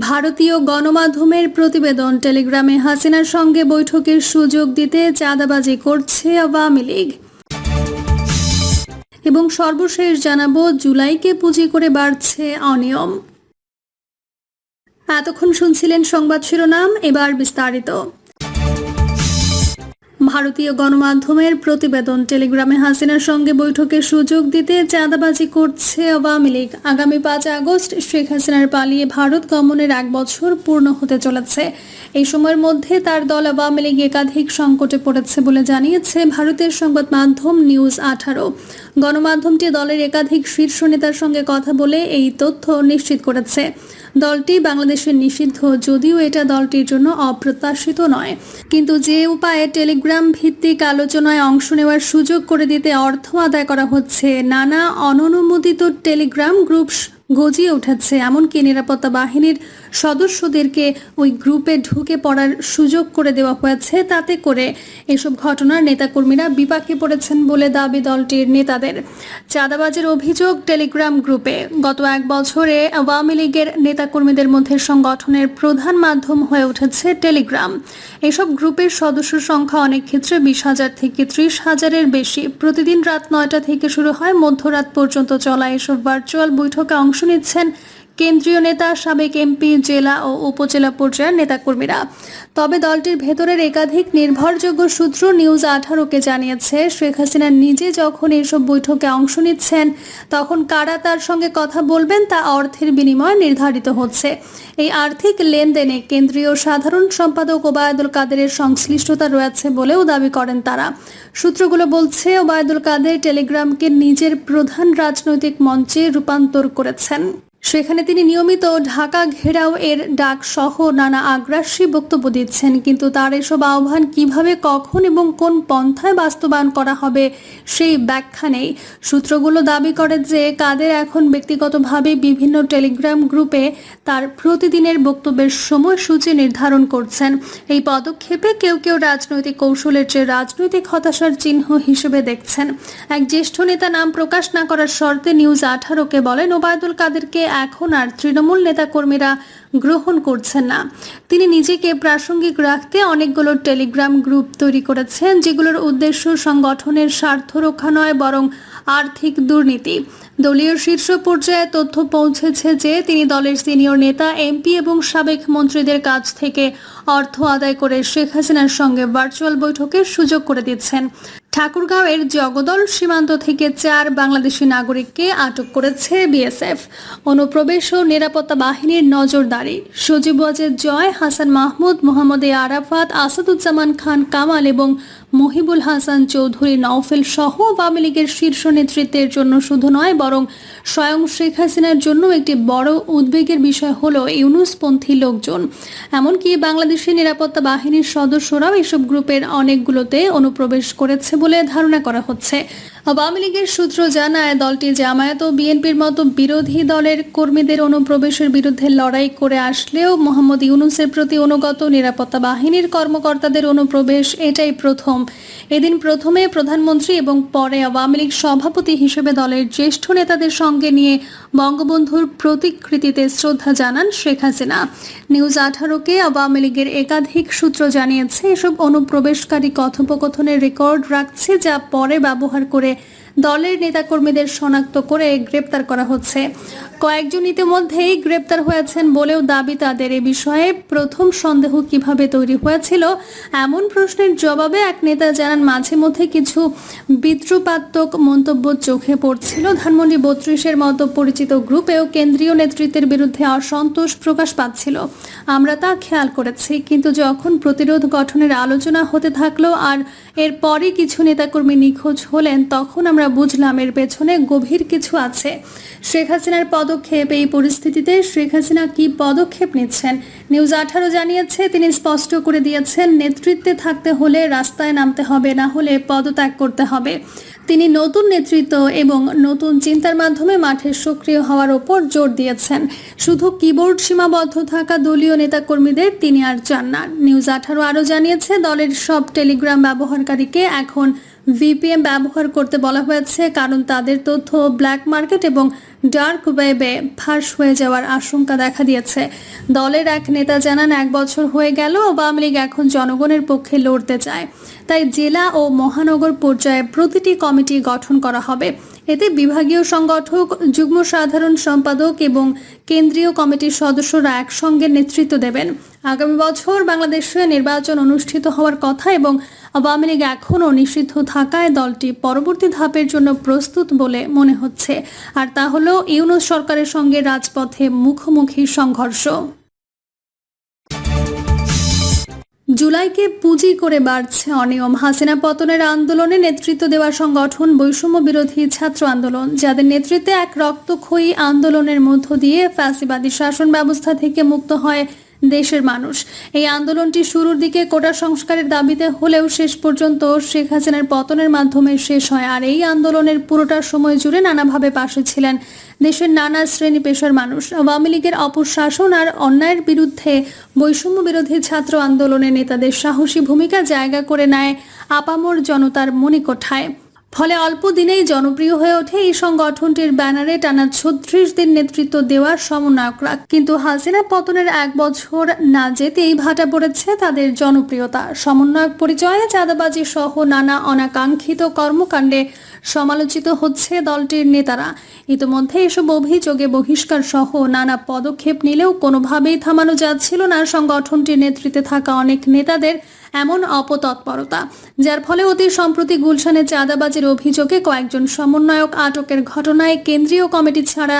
ভারতীয় গণমাধ্যমের প্রতিবেদন টেলিগ্রামে হাসিনার সঙ্গে বৈঠকের সুযোগ দিতে চাঁদাবাজি করছে আওয়ামী লীগ। এবং সর্বশেষ জানাব, জুলাইকে পুঁজি করে বাড়ছে অনিয়ম। এতক্ষণ শুনছিলেন সংবাদ শিরোনাম, এবার বিস্তারিত। ভারতীয় গণমাধ্যমের প্রতিবেদন টেলিগ্রামে হাসিনার সঙ্গে বৈঠকের সুযোগ দিতে চাঁদাবাজি করছে আওয়ামী লীগ। আগামী পাঁচ আগস্ট শেখ হাসিনার পালিয়ে ভারত গমনের এক বছর পূর্ণ হতে চলেছে। এই সময়ের মধ্যে তার দল আওয়ামী লীগ একাধিক সংকটে পড়েছে বলে জানিয়েছে ভারতের সংবাদ মাধ্যম নিউজ আঠারো। গণমাধ্যমটি দলের একাধিক শীর্ষ নেতার সঙ্গে কথা বলে এই তথ্য নিশ্চিত করেছে। দলটি বাংলাদেশের নিষিদ্ধ, যদিও এটা দলটির জন্য অপ্রত্যাশিত নয়। কিন্তু যে উপায়ে টেলিগ্রাম ভিত্তিক আলোচনায় অংশ নেওয়ার সুযোগ করে দিতে অর্থ আদায় করা হচ্ছে, নানা অননুমোদিত টেলিগ্রাম গ্রুপ গজিয়ে উঠেছে। এমনকি নিরাপত্তা বাহিনীর সদস্যদেরকে ওই গ্রুপে ঢুকে পড়ার সুযোগ করে দেওয়া হয়েছে। তাতে করে এসব ঘটনার নেতাকর্মীরা বিপাকে পড়েছেন বলে দাবি দলটির নেতাদের। চাঁদাবাজের অভিযোগ টেলিগ্রাম গ্রুপে। গত এক বছরে আওয়ামী লীগের নেতাকর্মীদের মধ্যে সংগঠনের প্রধান মাধ্যম হয়ে উঠেছে টেলিগ্রাম। এসব গ্রুপের সদস্য সংখ্যা অনেক ক্ষেত্রে বিশ হাজার থেকে ত্রিশ হাজারের বেশি। প্রতিদিন রাত নয়টা থেকে শুরু হয়, মধ্যরাত পর্যন্ত চলা এসব ভার্চুয়াল বৈঠকে অংশ নিচ্ছেন কেন্দ্রীয় নেতা, সাবেক এমপি, জেলা ও উপজেলা পর্যায়ের নেতাকর্মীরা। তবে দলটির ভেতরের একাধিক নির্ভরযোগ্য সূত্র নিউজ আঠারোকে জানিয়েছে, শেখ হাসিনা নিজে যখন এসব বৈঠকে অংশ নিচ্ছেন, তখন কারা তার সঙ্গে কথা বলবেন তা অর্থের বিনিময়ে নির্ধারিত হচ্ছে। এই আর্থিক লেনদেনে কেন্দ্রীয় সাধারণ সম্পাদক ওবায়দুল কাদেরের সংশ্লিষ্টতা রয়েছে বলেও দাবি করেন তারা। সূত্রগুলো বলছে, ওবায়দুল কাদের টেলিগ্রামকে নিজের প্রধান রাজনৈতিক মঞ্চে রূপান্তর করেছেন। সেখানে তিনি নিয়মিত ঢাকা ঘেরাও এর ডাক সহ নানা আগ্রাসী বক্তব্য দিচ্ছেন। কিন্তু তার এসব আহ্বান কীভাবে, কখন এবং কোন পন্থায় বাস্তবায়ন করা হবে সেই ব্যাখ্যা নেই। সূত্রগুলো দাবি করে যে কাদের এখন ব্যক্তিগতভাবে বিভিন্ন টেলিগ্রাম গ্রুপে তার প্রতিদিনের বক্তব্যের সময়সূচি নির্ধারণ করছেন। এই পদক্ষেপে কেউ কেউ রাজনৈতিক কৌশলের চেয়ে রাজনৈতিক হতাশার চিহ্ন হিসেবে দেখছেন। এক জ্যেষ্ঠ নেতা নাম প্রকাশ না করার শর্তে নিউজ আঠারোকে বলেন, ওবায়দুল কাদেরকে এখন আর তৃণমূল নেতাকর্মীরা গ্রহণ করছেন না। তিনি নিজেকে প্রাসঙ্গিক রাখতে অনেকগুলো টেলিগ্রাম গ্রুপ তৈরি করেছেন, যেগুলোর উদ্দেশ্য সংগঠনের স্বার্থ রক্ষা নয়, বরং আর্থিক দুর্নীতি। দলীয় শীর্ষ পর্যায়ে তথ্য পৌঁছেছে যে তিনি দলের সিনিয়র নেতা, এমপি এবং সাবেক মন্ত্রীদের কাছ থেকে অর্থ আদায় করে শেখ হাসিনার সঙ্গে ভার্চুয়াল বৈঠকের সুযোগ করে দিচ্ছেন। ঠাকুরগাঁওয়ের জগদল সীমান্ত থেকে চার বাংলাদেশি নাগরিককে আটক করেছে বিএসএফ। অনুপ্রবেশ ও নিরাপত্তা বাহিনীর নজরদারি। সজীব জয়, হাসান মাহমুদ, মোহাম্মদ আরাফাত, আসাদুজ্জামান খান, কামাল এবং মহিবুল হাসান চৌধুরী নওফেল সহ আওয়ামী লীগের শীর্ষ নেতৃত্বের জন্য শুধু নয়, বরং স্বয়ং শেখ হাসিনার জন্য একটি বড় উদ্বেগের বিষয় হল ইউনুসপন্থী লোকজন। এমনকি বাংলাদেশের নিরাপত্তা বাহিনীর সদস্যরাও এসব গ্রুপের অনেকগুলোতে অনুপ্রবেশ করেছে বলে ধারণা করা হচ্ছে। আওয়ামী লীগের সূত্র জানায়, দলটি জামায়াত ও বিএনপির মতো বিরোধী দলের কর্মীদের অনুপ্রবেশের বিরুদ্ধে লড়াই করে আসলেও মোহাম্মদ ইউনুসের প্রতি অনুগত নিরাপত্তা বাহিনীর কর্মকর্তাদের অনুপ্রবেশ এটাই প্রথম। এদিন প্রথমে প্রধানমন্ত্রী এবং পরে আওয়ামী লীগ সভাপতি হিসেবে দলের জ্যেষ্ঠ নেতাদের সঙ্গে নিয়ে বঙ্গবন্ধুর প্রতিকৃতিতে শ্রদ্ধা জানান শেখ হাসিনা। নিউজ আঠারোকে আওয়ামী লীগের একাধিক সূত্র জানিয়েছে, এসব অনুপ্রবেশকারী কথোপকথনের রেকর্ড রাখছে যা পরে ব্যবহার করে দলের নেতাকর্মীদের শনাক্ত করে গ্রেপ্তার করা হচ্ছে। কয়েকজন ইতিমধ্যেই গ্রেপ্তার হয়েছেন বলেও দাবি তাদের এ বিষয়ে। প্রথম সন্দেহ কীভাবে তৈরি হয়েছিল, এমন প্রশ্নের জবাবে এক নেতা জানান, মাঝে মধ্যে কিছু বিদ্রুপাত্মক মন্তব্য চোখে পড়ছিল। ধানমন্ডি বত্রিশের মতো পরিচিত গ্রুপেও কেন্দ্রীয় নেতৃত্বের বিরুদ্ধে অসন্তোষ প্রকাশ পাচ্ছিল। আমরা তা খেয়াল করেছি, কিন্তু যখন প্রতিরোধ গঠনের আলোচনা হতে থাকল আর এরপরই কিছু নেতাকর্মী নিখোঁজ হলেন, তখন আমরা বুঝলাম এর পেছনে গভীর কিছু আছে। শেখ হাসিনার পদক্ষেপ এই পরিস্থিতিতে? শেখ হাসিনা কি পদক্ষেপ নিচ্ছেন? নিউজ আঠারো জানিয়েছে, তিনি স্পষ্ট করে দিয়েছেন, নেতৃত্বে থাকতে হলে রাস্তায় নামতে হবে, না হলে পদত্যাগ করতে হবে। তিনি নতুন নেতৃত্ব এবং নতুন চিন্তার মাধ্যমে মাঠে সক্রিয় হওয়ার ওপর জোর দিয়েছেন। শুধু কিবোর্ড সীমাবদ্ধ থাকা দলীয় নেতাকর্মীদের তিনি আর চান না। নিউজ আঠারো আরও জানিয়েছে, দলের সব টেলিগ্রাম ব্যবহারকারীকে এখন ভিপিএম ব্যবহার করতে বলা হয়েছে, কারণ তাদের তথ্য ব্ল্যাক মার্কেট এবং ডার্ক ওয়েবে ফাঁস হয়ে যাওয়ার আশঙ্কা দেখা দিয়েছে। দলের এক নেতা জানান, এক বছর হয়ে গেল, আওয়ামী লীগ এখন জনগণের পক্ষে লড়তে চায়। তাই জেলা ও মহানগর পর্যায়ে প্রতিটি কমিটি গঠন করা হবে। এতে বিভাগীয় সংগঠক, যুগ্ম সাধারণ সম্পাদক এবং কেন্দ্রীয় কমিটির সদস্যরা একসঙ্গে নেতৃত্ব দেবেন। আগামী বছর বাংলাদেশে নির্বাচন অনুষ্ঠিত হওয়ার কথা এবং আওয়ামী লীগ এখনও নিষিদ্ধ থাকায় দলটি পরবর্তী ধাপের জন্য প্রস্তুত বলে মনে হচ্ছে। আর তা হল ইউনুস সরকারের সঙ্গে রাজপথে মুখোমুখি সংঘর্ষ। জুলাইকে পুঁজি করে বাড়ছে অনিয়ম। হাসিনা পতনের আন্দোলনে নেতৃত্ব দেওয়া সংগঠন বৈষম্য বিরোধী ছাত্র আন্দোলন, যাদের নেতৃত্বে এক রক্তক্ষয়ী আন্দোলনের মধ্য দিয়ে ফ্যাসিবাদী শাসন ব্যবস্থা থেকে মুক্ত হয় দেশের মানুষ। এই আন্দোলনটি শুরুর দিকে কোটা সংস্কারের দাবিতে হলেও শেষ পর্যন্ত শেখ হাসিনার পতনের মাধ্যমে শেষ হয়। আর এই আন্দোলনের পুরোটা সময় জুড়ে নানাভাবে পাশে ছিলেন দেশের নানা শ্রেণি পেশার মানুষ। আওয়ামী লীগের অপশাসন আর অন্যায়ের বিরুদ্ধে বৈষম্য বিরোধী ছাত্র আন্দোলনের নেতাদের সাহসী ভূমিকা জায়গা করে নেয় আপামর জনতার মণিকোঠায়। ফলে অল্প দিনেই জনপ্রিয় হয়ে ওঠে এই সংগঠনটির ব্যানারে টানা ছত্রিশ দিন নেতৃত্ব দেওয়ার সমন্বয়করা কিন্তু হাসিনা পতনের এক বছর না যেতেই ভাটা পড়েছে তাদের জনপ্রিয়তা। সমন্বয়ক পরিচয়ে চাঁদাবাজি সহ নানা অনাকাঙ্ক্ষিত কর্মকাণ্ডে সমালোচিত হচ্ছে দলটির নেতারা। ইতিমধ্যে এসব অভিযোগে বহিষ্কার সহ নানা পদক্ষেপ নিলেও কোনোভাবেই থামানো যাচ্ছিল না সংগঠনটির নেতৃত্বে থাকা অনেক নেতাদের। এমন অপতৎপরতা, যার ফলে অতি সম্প্রতি গুলশানে চাঁদাবাজির অভিযোগে কয়েকজন সমন্বয়ক আটকের ঘটনায় কেন্দ্রীয় কমিটি ছাড়া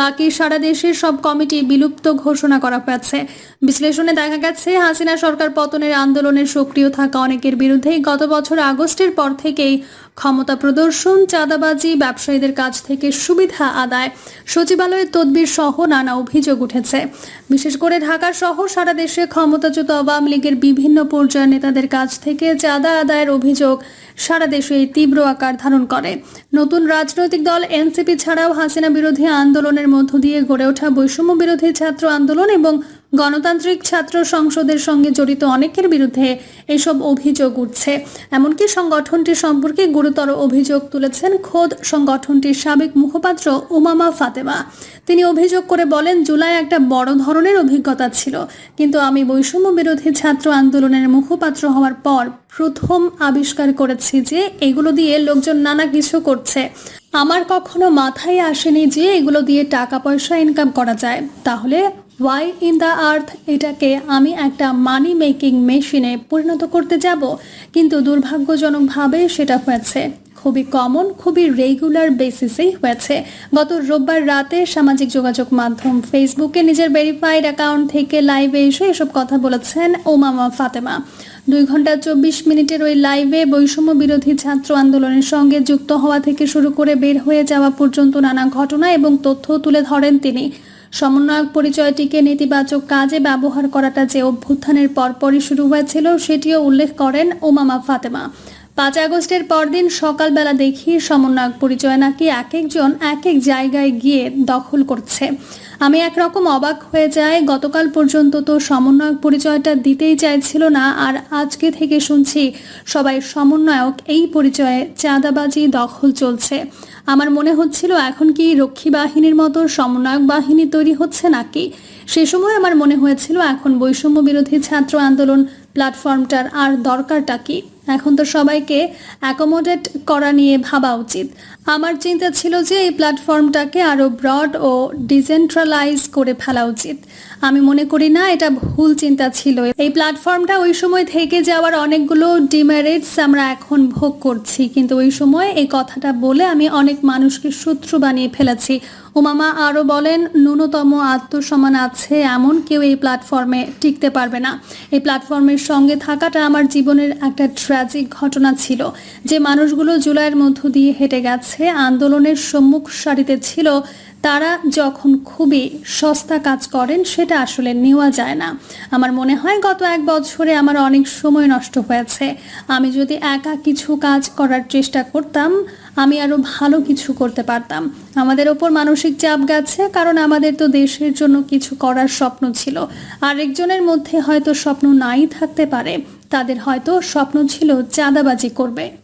বাকি সারা দেশের সব কমিটি বিলুপ্ত ঘোষণা করা হয়েছে। বিশ্লেষণে দেখা গেছে, হাসিনা সরকার পতনের আন্দোলনে সক্রিয় থাকা অনেকের বিরুদ্ধেই গত বছর আগস্টের পর থেকেই ক্ষমতা প্রদর্শন, চাঁদাবাজি, ব্যবসায়ীদের কাছ থেকে সুবিধা আদায়, সচিবালয়ের তদবির সহ নানা অভিযোগ উঠেছে। বিশেষ করে ঢাকা সহ সারা দেশে ক্ষমতাচ্যুত আওয়ামী লীগের বিভিন্ন পর্যায়ের নেতাদের কাছ থেকে চাঁদা আদায়ের অভিযোগ সারা দেশে তীব্র আকার ধারণ করে। নতুন রাজনৈতিক দল, এনসিপি ছাড়াও হাসিনা বিরোধী আন্দোলনের মধ্য দিয়ে গড়ে ওঠা বৈষম্য বিরোধী ছাত্র আন্দোলন এবং গণতান্ত্রিক ছাত্র সংসদের সঙ্গে জড়িত অনেকের বিরুদ্ধে এসব অভিযোগ উঠছে। এমনকি সংগঠনটি সম্পর্কে গুরুতর অভিযোগ তুলেছেন খোদ সংগঠনটির সাবেক মুখপাত্র উমামা ফাতেমা। তিনি অভিযোগ করে বলেন, জুলাই একটা বড় ধরনের অভিজ্ঞতা ছিল, কিন্তু আমি বৈষম্য বিরোধী ছাত্র আন্দোলনের মুখপাত্র হওয়ার পর প্রথম আবিষ্কার করেছি যে এগুলো দিয়ে লোকজন নানা কিছু করছে। আমার কখনো মাথায় আসেনি যে এগুলো দিয়ে টাকা পয়সা ইনকাম করা যায়। তাহলে ওয়াই ইন দ্য আর্থ এটাকে আমি একটা মানি মেকিং মেশিনে পরিণত করতে যাব। কিন্তু দুর্ভাগ্যজনকভাবে সেটা হয়েছে। খুবই কমন খুবই রেগুলার বেসিসেই হয়েছে। গত রোববার রাতে সামাজিক যোগাযোগ মাধ্যম ফেসবুকে নিজের ভেরিফাইড অ্যাকাউন্ট থেকে লাইভে এসে এসব কথা বলেছেন ওমামা ফাতেমা। দুই ঘণ্টা চব্বিশ মিনিটের ওই লাইভে বৈষম্য বিরোধী ছাত্র আন্দোলনের সঙ্গে যুক্ত হওয়া থেকে শুরু করে বের হয়ে যাওয়া পর্যন্ত নানা ঘটনা এবং তথ্য তুলে ধরেন তিনি। সমন্বয়ক পরিচয়টিকে নেতিবাচক কাজে ব্যবহার করাটা যে অভ্যুত্থানের পরপরই শুরু হয়েছিল, সেটিও উল্লেখ করেন ওমামা ফাতেমা। পাঁচ আগস্টের পরদিন সকালবেলা দেখি সমন্বয়ক পরিচয় নাকি এক একজন এক এক জায়গায় গিয়ে দখল করছে। আমি একরকম অবাক হয়ে যাই, গতকাল পর্যন্ত তো সমন্বয়ক পরিচয়টা দিতেই চাইছিল না, আর আজকে থেকে শুনছি সবাই সমন্বয়ক এই পরিচয়ে চাঁদাবাজি দখল চলছে। আমার মনে হচ্ছিল, এখন কি রক্ষী বাহিনীর মতো সমন্বয়ক বাহিনী তৈরি হচ্ছে নাকি? সে সময় আমার মনে হয়েছিল, এখন বৈষম্য বিরোধী ছাত্র আন্দোলন প্ল্যাটফর্মটার আর দরকারটা কি? এখন তো সবাইকে অ্যাকোমোডেট করা নিয়ে ভাবা উচিত। আমার চিন্তা ছিল যে এই প্ল্যাটফর্মটাকে আরও ব্রড ও ডিসেন্ট্রালাইজ করে ফেলা উচিত। আমি মনে করি না, এটা ভুল চিন্তা ছিল। এই প্ল্যাটফর্মটা ওই সময় থেকে যাওয়ার অনেকগুলো ডিমেরিটস আমরা এখন ভোগ করছি। কিন্তু ওই সময় এই কথাটা বলে আমি অনেক মানুষকে শত্রু বানিয়ে ফেলেছি। উমামা আরও বলেন, ন্যূনতম আত্মসম্মান আছে এমন কেউ এই প্ল্যাটফর্মে টিকতে পারবে না। এই প্ল্যাটফর্মের সঙ্গে থাকাটা আমার জীবনের একটা ট্র্যাজিক ঘটনা ছিল। যে মানুষগুলো জুলাইয়ের মধ্য দিয়ে হেঁটে গেছে, আন্দোলনের সম্মুখ সারিতে ছিল তারা যখন খুবই সস্তা কাজ করেন, সেটা আসলে নেওয়া যায় না। আমার মনে হয় গত এক বছরে আমার অনেক সময় নষ্ট হয়েছে। আমি যদি একা কিছু কাজ করার চেষ্টা করতাম, আমি আরও ভালো কিছু করতে পারতাম। আমাদের ওপর মানসিক চাপ গেছে, কারণ আমাদের তো দেশের জন্য কিছু করার স্বপ্ন ছিল। আরেকজনের মধ্যে হয়তো স্বপ্ন নাই থাকতে পারে, তাদের হয়তো স্বপ্ন ছিল চাঁদাবাজি করবে।